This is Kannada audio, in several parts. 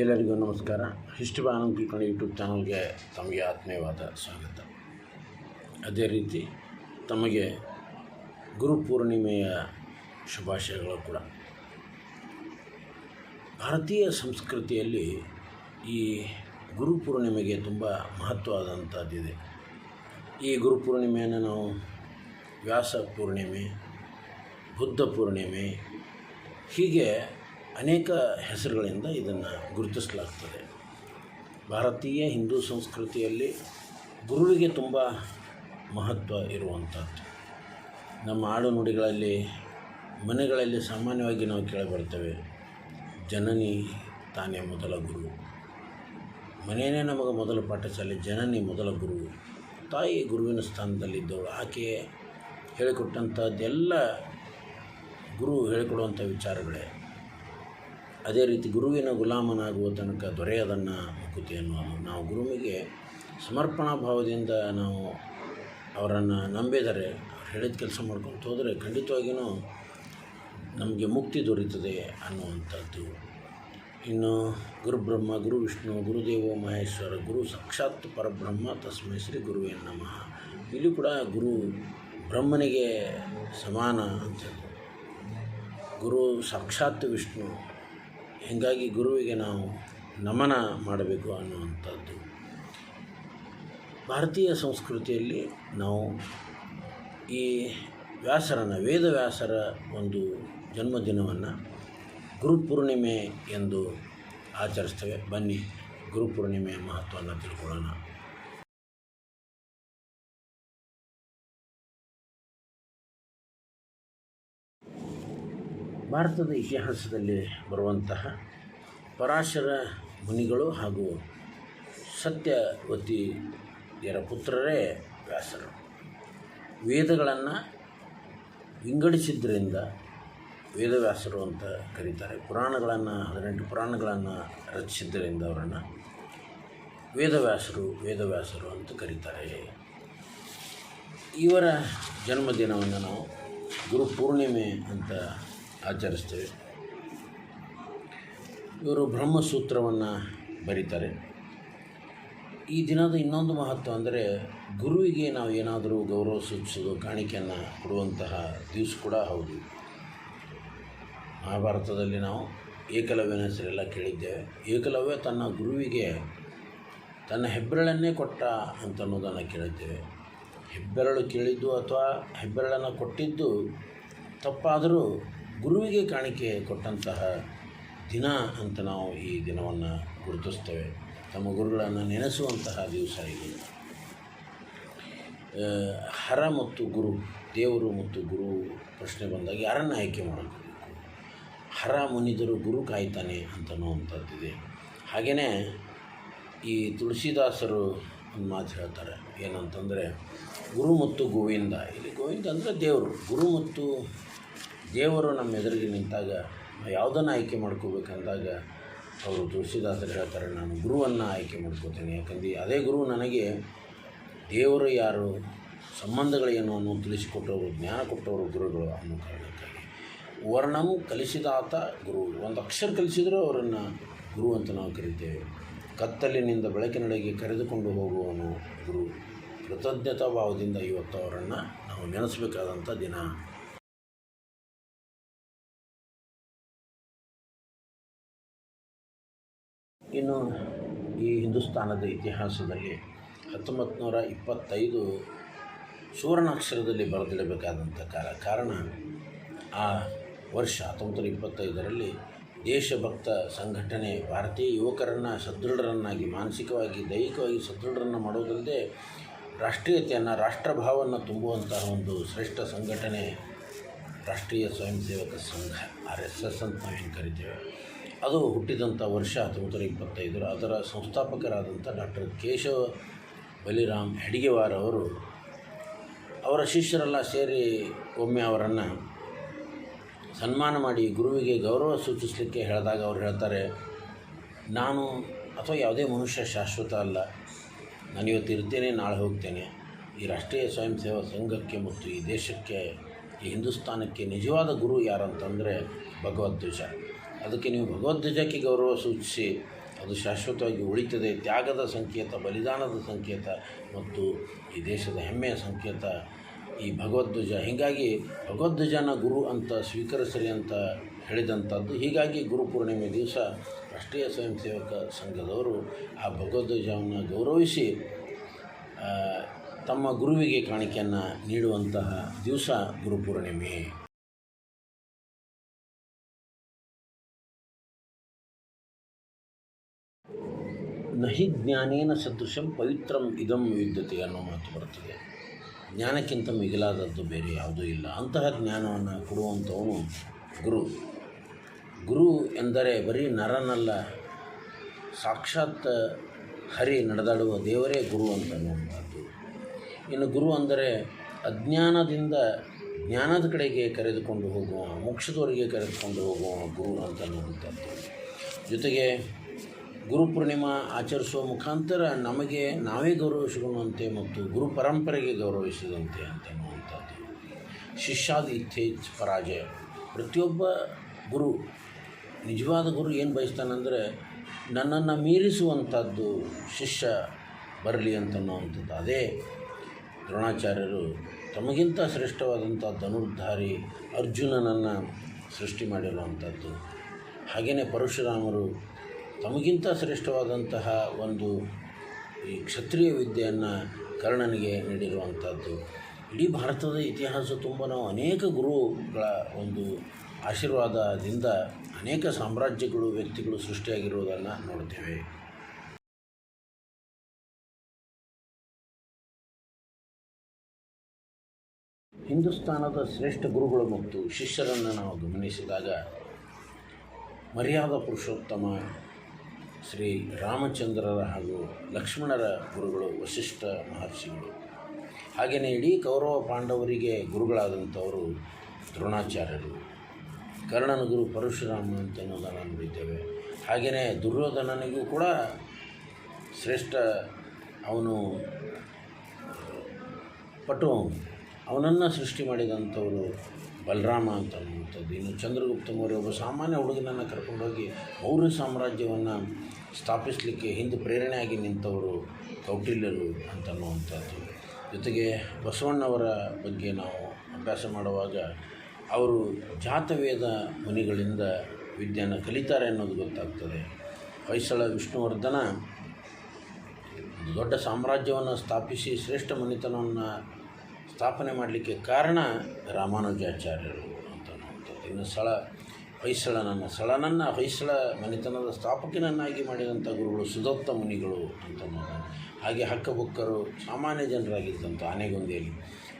ಎಲ್ಲರಿಗೂ ನಮಸ್ಕಾರ. ಹಿಸ್ಟ್ರಿ ಆನಂದ್ ಕಿಳ್ಕೊಂಡು ಯೂಟ್ಯೂಬ್ ಚಾನಲ್ಗೆ ತಮಗೆ ಆತ್ಮೀಯವಾದ ಸ್ವಾಗತ. ಅದೇ ರೀತಿ ತಮಗೆ ಗುರು ಪೂರ್ಣಿಮೆಯ ಶುಭಾಶಯಗಳು ಕೂಡ. ಭಾರತೀಯ ಸಂಸ್ಕೃತಿಯಲ್ಲಿ ಈ ಗುರು ಪೂರ್ಣಿಮೆಗೆ ತುಂಬ ಮಹತ್ವವಾದಂಥದ್ದಿದೆ ಈ ಗುರು ಪೂರ್ಣಿಮೆಯನ್ನು ನಾವು ವ್ಯಾಸ ಪೂರ್ಣಿಮೆ, ಬುದ್ಧ ಪೂರ್ಣಿಮೆ, ಹೀಗೆ ಅನೇಕ ಹೆಸರುಗಳಿಂದ ಇದನ್ನು ಗುರುತಿಸಲಾಗ್ತದೆ. ಭಾರತೀಯ ಹಿಂದೂ ಸಂಸ್ಕೃತಿಯಲ್ಲಿ ಗುರುವಿಗೆ ತುಂಬ ಮಹತ್ವ ಇರುವಂಥದ್ದು. ನಮ್ಮ ಆಡು ನುಡಿಗಳಲ್ಲಿ, ಮನೆಗಳಲ್ಲಿ ಸಾಮಾನ್ಯವಾಗಿ ನಾವು ಕೇಳಬರ್ತೇವೆ ಜನನಿ ತಾನೇ ಮೊದಲ ಗುರು. ಮನೆಯೇ ನಮಗೆ ಮೊದಲ ಪಾಠಶಾಲೆ, ಜನನಿ ಮೊದಲ ಗುರು. ತಾಯಿ ಗುರುವಿನ ಸ್ಥಾನದಲ್ಲಿದ್ದವಳು. ಆಕೆ ಹೇಳಿಕೊಟ್ಟಂಥದ್ದೆಲ್ಲ ಗುರು ಹೇಳಿಕೊಡುವಂಥ ವಿಚಾರಗಳೇ. ಅದೇ ರೀತಿ ಗುರುವಿನ ಗುಲಾಮನಾಗುವ ತನಕ ದೊರೆಯದನ್ನು ಮುಕುತಿ ಅನ್ನುವ ನಾವು ಗುರುವಿಗೆ ಸಮರ್ಪಣಾ ಭಾವದಿಂದ ನಾವು ಅವರನ್ನು ನಂಬಿದರೆ, ಅವ್ರು ಹೇಳಿದ ಕೆಲಸ ಮಾಡ್ಕೊತ ಹೋದರೆ ಖಂಡಿತವಾಗಿಯೂ ನಮಗೆ ಮುಕ್ತಿ ದೊರೀತದೆ ಅನ್ನುವಂಥದ್ದು. ಇನ್ನು ಗುರುಬ್ರಹ್ಮ, ಗುರು ವಿಷ್ಣು, ಗುರುದೇವ ಮಹೇಶ್ವರ, ಗುರು ಸಾಕ್ಷಾತ್ ಪರಬ್ರಹ್ಮ, ತಸ್ಮೈ ಶ್ರೀ ಗುರುವೇ ನಮಃ. ಇಲ್ಲಿ ಕೂಡ ಗುರು ಬ್ರಹ್ಮನಿಗೆ ಸಮಾನ ಅಂತ ಗುರು ಸಾಕ್ಷಾತ್ ವಿಷ್ಣು. ಹೀಗಾಗಿ ಗುರುವಿಗೆ ನಾವು ನಮನ ಮಾಡಬೇಕು ಅನ್ನುವಂಥದ್ದು. ಭಾರತೀಯ ಸಂಸ್ಕೃತಿಯಲ್ಲಿ ನಾವು ಈ ವ್ಯಾಸರನ ವೇದವ್ಯಾಸರ ಒಂದು ಜನ್ಮದಿನವನ್ನು ಗುರುಪೂರ್ಣಿಮೆ ಎಂದು ಆಚರಿಸ್ತೇವೆ. ಬನ್ನಿ ಗುರುಪೂರ್ಣಿಮೆಯ ಮಹತ್ವವನ್ನು ತಿಳ್ಕೊಳ್ಳೋಣ. ಭಾರತದ ಇತಿಹಾಸದಲ್ಲಿ ಬರುವಂತಹ ಪರಾಶರ ಮುನಿಗಳು ಹಾಗೂ ಸತ್ಯವತಿಯರ ಪುತ್ರರೇ ವ್ಯಾಸರು. ವೇದಗಳನ್ನು ವಿಂಗಡಿಸಿದ್ದರಿಂದ ವೇದವ್ಯಾಸರು ಅಂತ ಕರೀತಾರೆ. ಪುರಾಣಗಳನ್ನು, ಹದಿನೆಂಟು ಪುರಾಣಗಳನ್ನು ರಚಿಸಿದ್ದರಿಂದ ಅವರನ್ನು ವೇದವ್ಯಾಸರು ವೇದವ್ಯಾಸರು ಅಂತ ಕರೀತಾರೆ. ಇವರ ಜನ್ಮದಿನವನ್ನು ನಾವು ಗುರು ಪೂರ್ಣಿಮೆ ಅಂತ ಆಚರಿಸ್ತೇವೆ. ಇವರು ಬ್ರಹ್ಮಸೂತ್ರವನ್ನು ಬರೀತಾರೆ. ಈ ದಿನದ ಇನ್ನೊಂದು ಮಹತ್ವ ಅಂದರೆ ಗುರುವಿಗೆ ನಾವು ಏನಾದರೂ ಗೌರವ ಸೂಚಿಸೋದು, ಕಾಣಿಕೆಯನ್ನು ಕೊಡುವಂತಹ ದಿವಸ ಕೂಡ ಹೌದು. ಮಹಾಭಾರತದಲ್ಲಿ ನಾವು ಏಕಲವ್ಯನ ಹೆಸರೆಲ್ಲ ಕೇಳಿದ್ದೇವೆ. ಏಕಲವ್ಯ ತನ್ನ ಗುರುವಿಗೆ ತನ್ನ ಹೆಬ್ಬೆರಳನ್ನೇ ಕೊಟ್ಟ ಅಂತ ಅನ್ನೋದನ್ನು ಕೇಳಿದ್ದೇವೆ. ಹೆಬ್ಬೆರಳು ಕೇಳಿದ್ದು ಅಥವಾ ಹೆಬ್ಬೆರಳನ್ನು ಕೊಟ್ಟಿದ್ದು ತಪ್ಪಾದರೂ ಗುರುವಿಗೆ ಕಾಣಿಕೆ ಕೊಟ್ಟಂತಹ ದಿನ ಅಂತ ನಾವು ಈ ದಿನವನ್ನು ಗುರುತಿಸ್ತೇವೆ. ತಮ್ಮ ಗುರುಗಳನ್ನು ನೆನೆಸುವಂತಹ ದಿವಸ ಇದು. ಹರ ಮತ್ತು ಗುರು, ದೇವರು ಮತ್ತು ಗುರು ಪ್ರಶ್ನೆ ಬಂದಾಗ ಯಾರನ್ನು ಆಯ್ಕೆ ಮಾಡಬೇಕು? ಹರ ಮುನಿದರು ಗುರು ಕಾಯ್ತಾನೆ ಅಂತನ್ನುವಂಥದ್ದಿದೆ ಹಾಗೆಯೇ ಈ ತುಳಸಿದಾಸರು ಒಂದು ಮಾತು ಹೇಳ್ತಾರೆ, ಏನಂತಂದರೆ ಗುರು ಮತ್ತು ಗೋವಿಂದ. ಇಲ್ಲಿ ಗೋವಿಂದ ಅಂದರೆ ದೇವರು, ಗುರು ಮತ್ತು ದೇವರು ನಮ್ಮ ಎದುರಿಗೆ ನಿಂತಾಗ ಯಾವುದನ್ನು ಆಯ್ಕೆ ಮಾಡ್ಕೋಬೇಕಂದಾಗ ಅವರು ತುಳಸಿದಾಸರು ಹೇಳ್ತಾರೆ, ನಾನು ಗುರುವನ್ನು ಆಯ್ಕೆ ಮಾಡ್ಕೋತೇನೆ. ಯಾಕಂದರೆ ಅದೇ ಗುರು ನನಗೆ ದೇವರು ಯಾರು ಸಂಬಂಧಗಳೇನು ಅನ್ನೋ ತಿಳಿಸಿಕೊಟ್ಟವರು, ಜ್ಞಾನ ಕೊಟ್ಟವರು ಗುರುಗಳು ಅನ್ನೋ ಕಾರಣಕ್ಕಾಗಿ. ವರ್ಣಂ ಕಲಿಸಿದಾತ ಗುರು. ಒಂದು ಅಕ್ಷರ ಕಲಿಸಿದರೂ ಅವರನ್ನು ಗುರು ಅಂತ ನಾವು ಕರಿತೇವೆ. ಕತ್ತಲಿನಿಂದ ಬೆಳಕಿನಡೆಗೆ ಕರೆದುಕೊಂಡು ಹೋಗುವವನು ಗುರು. ಕೃತಜ್ಞತಾ ಭಾವದಿಂದ ಇವತ್ತು ಅವರನ್ನು ನಾವು ನೆನೆಸಬೇಕಾದಂಥ ದಿನ. ಇನ್ನು ಈ ಹಿಂದೂಸ್ತಾನದ ಇತಿಹಾಸದಲ್ಲಿ ಹತ್ತೊಂಬತ್ತು ನೂರ ಇಪ್ಪತ್ತೈದು ಸುವರ್ಣಾಕ್ಷರದಲ್ಲಿ ಬರೆದಿಡಬೇಕಾದಂಥ ಕಾಲ, ಕಾರಣ ಆ ವರ್ಷ ಹತ್ತೊಂಬತ್ತು ನೂರ ಇಪ್ಪತ್ತೈದರಲ್ಲಿ ದೇಶಭಕ್ತ ಸಂಘಟನೆ ಭಾರತೀಯ ಯುವಕರನ್ನು ಸದೃಢರನ್ನಾಗಿ, ಮಾನಸಿಕವಾಗಿ, ದೈಹಿಕವಾಗಿ ಸದೃಢರನ್ನು ಮಾಡೋದಲ್ಲದೆ ರಾಷ್ಟ್ರೀಯತೆಯನ್ನು, ರಾಷ್ಟ್ರಭಾವವನ್ನು ತುಂಬುವಂತಹ ಒಂದು ಶ್ರೇಷ್ಠ ಸಂಘಟನೆ ರಾಷ್ಟ್ರೀಯ ಸ್ವಯಂ ಸೇವಕ ಸಂಘ, ಆರ್ ಎಸ್ ಎಸ್ ಅಂತ ನಾವೇನು ಕರಿತೇವೆ. ಅದು ಹುಟ್ಟಿದಂಥ ವರ್ಷ ಹತ್ತೊಂಬತ್ತು ಇಪ್ಪತ್ತೈದರ ಅದರ ಸಂಸ್ಥಾಪಕರಾದಂಥ ಡಾಕ್ಟರ್ ಕೇಶವ ಬಲಿರಾಮ್ ಹೆಡಿಗೆವಾರ್ ಅವರು ಅವರ ಶಿಷ್ಯರೆಲ್ಲ ಸೇರಿ ಒಮ್ಮೆ ಅವರನ್ನು ಸನ್ಮಾನ ಮಾಡಿ ಗುರುವಿಗೆ ಗೌರವ ಸೂಚಿಸಲಿಕ್ಕೆ ಹೇಳಿದಾಗ ಅವ್ರು ಹೇಳ್ತಾರೆ, ನಾನು ಅಥವಾ ಯಾವುದೇ ಮನುಷ್ಯ ಶಾಶ್ವತ ಅಲ್ಲ. ನಾನು ಇವತ್ತು ಇರ್ತೇನೆ, ನಾಳೆ ಹೋಗ್ತೇನೆ. ಈ ರಾಷ್ಟ್ರೀಯ ಸ್ವಯಂ ಸೇವಾ ಸಂಘಕ್ಕೆ ಮತ್ತು ಈ ದೇಶಕ್ಕೆ, ಈ ಹಿಂದೂಸ್ತಾನಕ್ಕೆ ನಿಜವಾದ ಗುರು ಯಾರಂತಂದರೆ ಭಗವದ್ವಜ ಅದಕ್ಕೆ ನೀವು ಭಗವದ್ವಜಕ್ಕೆ ಗೌರವ ಸೂಚಿಸಿ, ಅದು ಶಾಶ್ವತವಾಗಿ ಉಳಿತದೆ. ತ್ಯಾಗದ ಸಂಕೇತ, ಬಲಿದಾನದ ಸಂಕೇತ ಮತ್ತು ಈ ದೇಶದ ಹೆಮ್ಮೆಯ ಸಂಕೇತ, ಈ ಭಗವದ್ವಜ ಹೀಗಾಗಿ ಭಗವದ್ವಜನ ಗುರು ಅಂತ ಸ್ವೀಕರಿಸಲಿ ಅಂತ ಹೇಳಿದಂಥದ್ದು. ಹೀಗಾಗಿ ಗುರುಪೂರ್ಣಿಮೆ ದಿವಸ ರಾಷ್ಟ್ರೀಯ ಸ್ವಯಂ ಸೇವಕ ಸಂಘದವರು ಆ ಭಗವದ್ವಜವನ್ನು ಗೌರವಿಸಿ ತಮ್ಮ ಗುರುವಿಗೆ ಕಾಣಿಕೆಯನ್ನು ನೀಡುವಂತಹ ದಿವಸ ಗುರುಪೂರ್ಣಿಮೆ ನಹಿ ಜ್ಞಾನೇನ ಸದೃಶಂ ಪವಿತ್ರಂ ಇದಂ ವಿದ್ಯತೆ ಅನ್ನೋ ಮಾತು ಬರ್ತದೆ. ಜ್ಞಾನಕ್ಕಿಂತ ಮಿಗಿಲಾದದ್ದು ಬೇರೆ ಯಾವುದೂ ಇಲ್ಲ. ಅಂತಹ ಜ್ಞಾನವನ್ನು ಕೊಡುವಂಥವನು ಗುರು. ಗುರು ಎಂದರೆ ಬರೀ ನರನಲ್ಲ, ಸಾಕ್ಷಾತ್ ಹರಿ ನಡೆದಾಡುವ ದೇವರೇ ಗುರು ಅಂತ ಅನ್ನುವಂಥದ್ದು. ಇನ್ನು ಗುರು ಅಂದರೆ ಅಜ್ಞಾನದಿಂದ ಜ್ಞಾನದ ಕಡೆಗೆ ಕರೆದುಕೊಂಡು ಹೋಗುವ, ಮೋಕ್ಷದವರೆಗೆ ಕರೆದುಕೊಂಡು ಹೋಗುವ ಗುರು ಅಂತ ಅನ್ನುವಂಥದ್ದು. ಜೊತೆಗೆ ಗುರು ಪೂರ್ಣಿಮಾ ಆಚರಿಸುವ ಮುಖಾಂತರ ನಮಗೆ ನಾವೇ ಗೌರವಿಸಿಕೊಳ್ಳುವಂತೆ ಮತ್ತು ಗುರು ಪರಂಪರೆಗೆ ಗೌರವಿಸಿದಂತೆ ಅಂತ ಅನ್ನುವಂಥದ್ದು ಶಿಷ್ಯಾದ ಇತ್ಥೇಚ್ ಪರಾಜಯ. ಪ್ರತಿಯೊಬ್ಬ ಗುರು, ನಿಜವಾದ ಗುರು ಏನು ಬಯಸ್ತಾನಂದರೆ, ನನ್ನನ್ನು ಮೀರಿಸುವಂಥದ್ದು ಶಿಷ್ಯ ಬರಲಿ ಅಂತನ್ನುವಂಥದ್ದು ಅದೇ ದ್ರೋಣಾಚಾರ್ಯರು ತಮಗಿಂತ ಶ್ರೇಷ್ಠವಾದಂಥ ಧನುರ್ಧಾರಿ ಅರ್ಜುನನನ್ನು ಸೃಷ್ಟಿ ಮಾಡಿರುವಂಥದ್ದು. ಹಾಗೆಯೇ ಪರಶುರಾಮರು ತಮಗಿಂತ ಶ್ರೇಷ್ಠವಾದಂತಹ ಒಂದು ಈ ಕ್ಷತ್ರಿಯ ವಿದ್ಯೆಯನ್ನು ಕರ್ಣನಿಗೆ ನೀಡಿರುವಂಥದ್ದು. ಇಡೀ ಭಾರತದ ಇತಿಹಾಸ ತುಂಬ ನಾವು ಅನೇಕ ಗುರುಗಳ ಒಂದು ಆಶೀರ್ವಾದದಿಂದ ಅನೇಕ ಸಾಮ್ರಾಜ್ಯಗಳು, ವ್ಯಕ್ತಿಗಳು ಸೃಷ್ಟಿಯಾಗಿರುವುದನ್ನು ನೋಡ್ತೇವೆ. ಹಿಂದೂಸ್ತಾನದ ಶ್ರೇಷ್ಠ ಗುರುಗಳು ಮತ್ತು ಶಿಷ್ಯರನ್ನು ನಾವು ಗಮನಿಸಿದಾಗ ಮರ್ಯಾದ ಪುರುಷೋತ್ತಮ ಶ್ರೀ ರಾಮಚಂದ್ರರ ಹಾಗೂ ಲಕ್ಷ್ಮಣರ ಗುರುಗಳು ವಶಿಷ್ಠ ಮಹರ್ಷಿಗಳು. ಹಾಗೆಯೇ ಇಡೀ ಕೌರವ ಪಾಂಡವರಿಗೆ ಗುರುಗಳಾದಂಥವರು ದ್ರೋಣಾಚಾರ್ಯರು. ಕರ್ಣನ ಗುರು ಪರಶುರಾಮ ಅಂತ ಅನ್ನೋದನ್ನು ನೋಡಿದ್ದೇವೆ. ಹಾಗೆಯೇ ದುರ್ಯೋಧನನಿಗೂ ಕೂಡ ಶ್ರೇಷ್ಠ ಅವನು, ಪಟು, ಅವನನ್ನು ಸೃಷ್ಟಿ ಮಾಡಿದಂಥವರು ಬಲರಾಮ ಅಂತ ಅನ್ನುವಂಥದ್ದು. ಇನ್ನು ಚಂದ್ರಗುಪ್ತ ಮೌರ್ಯ ಒಬ್ಬ ಸಾಮಾನ್ಯ ಹುಡುಗನನ್ನು ಕರ್ಕೊಂಡೋಗಿ ಮೌರ್ಯ ಸಾಮ್ರಾಜ್ಯವನ್ನು ಸ್ಥಾಪಿಸಲಿಕ್ಕೆ ಹಿಂದೆ ಪ್ರೇರಣೆಯಾಗಿ ನಿಂತವರು ಕೌಟಿಲ್ಯರು ಅಂತನ್ನುವಂಥದ್ದು ಜೊತೆಗೆ ಬಸವಣ್ಣವರ ಬಗ್ಗೆ ನಾವು ಅಭ್ಯಾಸ ಮಾಡುವಾಗ ಅವರು ಜಾತವೇದ ಮುನಿಗಳಿಂದ ವಿದ್ಯೆಯನ್ನು ಕಲಿತಾರೆ ಅನ್ನೋದು ಗೊತ್ತಾಗ್ತದೆ. ಹೊಯ್ಸಳ ವಿಷ್ಣುವರ್ಧನ ದೊಡ್ಡ ಸಾಮ್ರಾಜ್ಯವನ್ನು ಸ್ಥಾಪಿಸಿ ಶ್ರೇಷ್ಠ ಮನೆತನವನ್ನು ಸ್ಥಾಪನೆ ಮಾಡಲಿಕ್ಕೆ ಕಾರಣ ರಾಮಾನುಜಾಚಾರ್ಯರು ಅಂತ ಅನ್ನುವಂಥದ್ದು. ಇನ್ನು ಸಳ ಹೊಯ್ಸಳನನ್ನು ಸಳನನ್ನು ಹೊಯ್ಸಳ ಮನೆತನದ ಸ್ಥಾಪಕನನ್ನಾಗಿ ಮಾಡಿದಂಥ ಗುರುಗಳು, ಸುದತ್ತ ಮುನಿಗಳು ಅಂತ ಹಾಗೆ ಹಕ್ಕಬುಕ್ಕರು ಸಾಮಾನ್ಯ ಜನರಾಗಿದ್ದಂಥ ಆನೆಗೊಂದಿಯಲ್ಲಿ.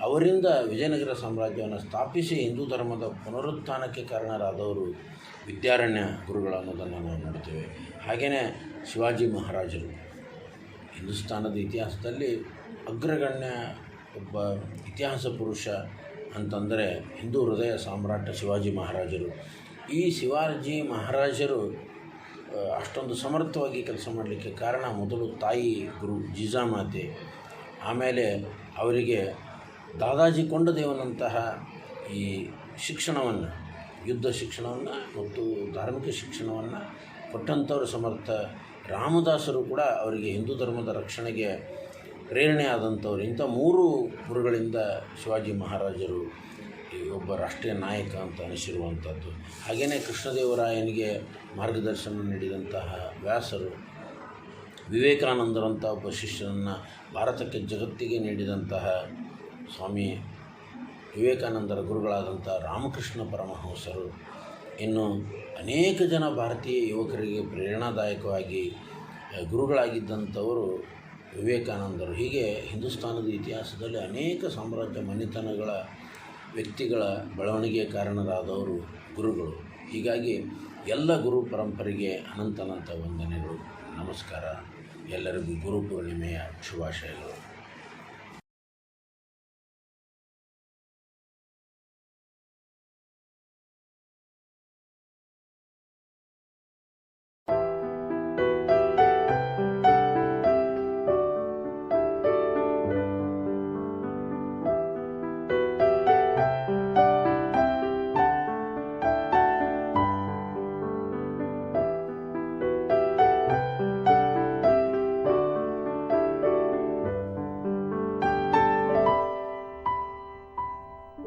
ಅವರಿಂದ ವಿಜಯನಗರ ಸಾಮ್ರಾಜ್ಯವನ್ನು ಸ್ಥಾಪಿಸಿ ಹಿಂದೂ ಧರ್ಮದ ಪುನರುತ್ಥಾನಕ್ಕೆ ಕಾರಣರಾದವರು ವಿದ್ಯಾರಣ್ಯ ಗುರುಗಳು ಅನ್ನೋದನ್ನು ನಾವು ನೋಡ್ತೇವೆ. ಹಾಗೆಯೇ ಶಿವಾಜಿ ಮಹಾರಾಜರು. ಹಿಂದೂಸ್ತಾನದ ಇತಿಹಾಸದಲ್ಲಿ ಅಗ್ರಗಣ್ಯ ಒಬ್ಬ ಇತಿಹಾಸ ಪುರುಷ ಅಂತಂದರೆ ಹಿಂದೂ ಹೃದಯ ಸಾಮ್ರಾಟ ಶಿವಾಜಿ ಮಹಾರಾಜರು. ಈ ಶಿವಾಜಿ ಮಹಾರಾಜರು ಅಷ್ಟೊಂದು ಸಮರ್ಥವಾಗಿ ಕೆಲಸ ಮಾಡಲಿಕ್ಕೆ ಕಾರಣ ಮೊದಲು ತಾಯಿ ಗುರು ಜಿಜಾಮಾತೆ. ಆಮೇಲೆ ಅವರಿಗೆ ದಾದಾಜಿ ಕೊಂಡದೇವನಂತಹ ಈ ಶಿಕ್ಷಣವನ್ನು, ಯುದ್ಧ ಶಿಕ್ಷಣವನ್ನು ಮತ್ತು ಧಾರ್ಮಿಕ ಶಿಕ್ಷಣವನ್ನು ಕೊಟ್ಟಂಥವರು ಸಮರ್ಥ ರಾಮದಾಸರು ಕೂಡ ಅವರಿಗೆ ಹಿಂದೂ ಧರ್ಮದ ರಕ್ಷಣೆಗೆ ಪ್ರೇರಣೆ ಆದಂಥವ್ರು ಇಂಥ ಮೂರು ಗುರುಗಳಿಂದ ಶಿವಾಜಿ ಮಹಾರಾಜರು ಒಬ್ಬ ರಾಷ್ಟ್ರೀಯ ನಾಯಕ ಅಂತ ಅನಿಸಿರುವಂಥದ್ದು. ಹಾಗೆಯೇ ಕೃಷ್ಣದೇವರಾಯನಿಗೆ ಮಾರ್ಗದರ್ಶನ ನೀಡಿದಂತಹ ವ್ಯಾಸರು ವಿವೇಕಾನಂದರಂಥ ಒಬ್ಬ ಶಿಷ್ಯನನ್ನು ಭಾರತಕ್ಕೆ ಜಗತ್ತಿಗೆ ನೀಡಿದಂತಹ ಸ್ವಾಮಿ ವಿವೇಕಾನಂದರ ಗುರುಗಳಾದಂಥ ರಾಮಕೃಷ್ಣ ಪರಮಹಂಸರು. ಇನ್ನು ಅನೇಕ ಜನ ಭಾರತೀಯ ಯುವಕರಿಗೆ ಪ್ರೇರಣಾದಾಯಕವಾಗಿ ಗುರುಗಳಾಗಿದ್ದಂಥವರು ವಿವೇಕಾನಂದರು. ಹೀಗೆ ಹಿಂದೂಸ್ತಾನದ ಇತಿಹಾಸದಲ್ಲಿ ಅನೇಕ ಸಾಮ್ರಾಜ್ಯ ಮನೆತನಗಳ ವ್ಯಕ್ತಿಗಳ ಬೆಳವಣಿಗೆಯ ಕಾರಣರಾದವರು ಗುರುಗಳು. ಹೀಗಾಗಿ ಎಲ್ಲ ಗುರು ಪರಂಪರೆಗೆ ಅನಂತ ವಂದನೆಗಳು. ನಮಸ್ಕಾರ. ಎಲ್ಲರಿಗೂ ಗುರು ಪೂರ್ಣಿಮೆಯ ಶುಭಾಶಯಗಳು.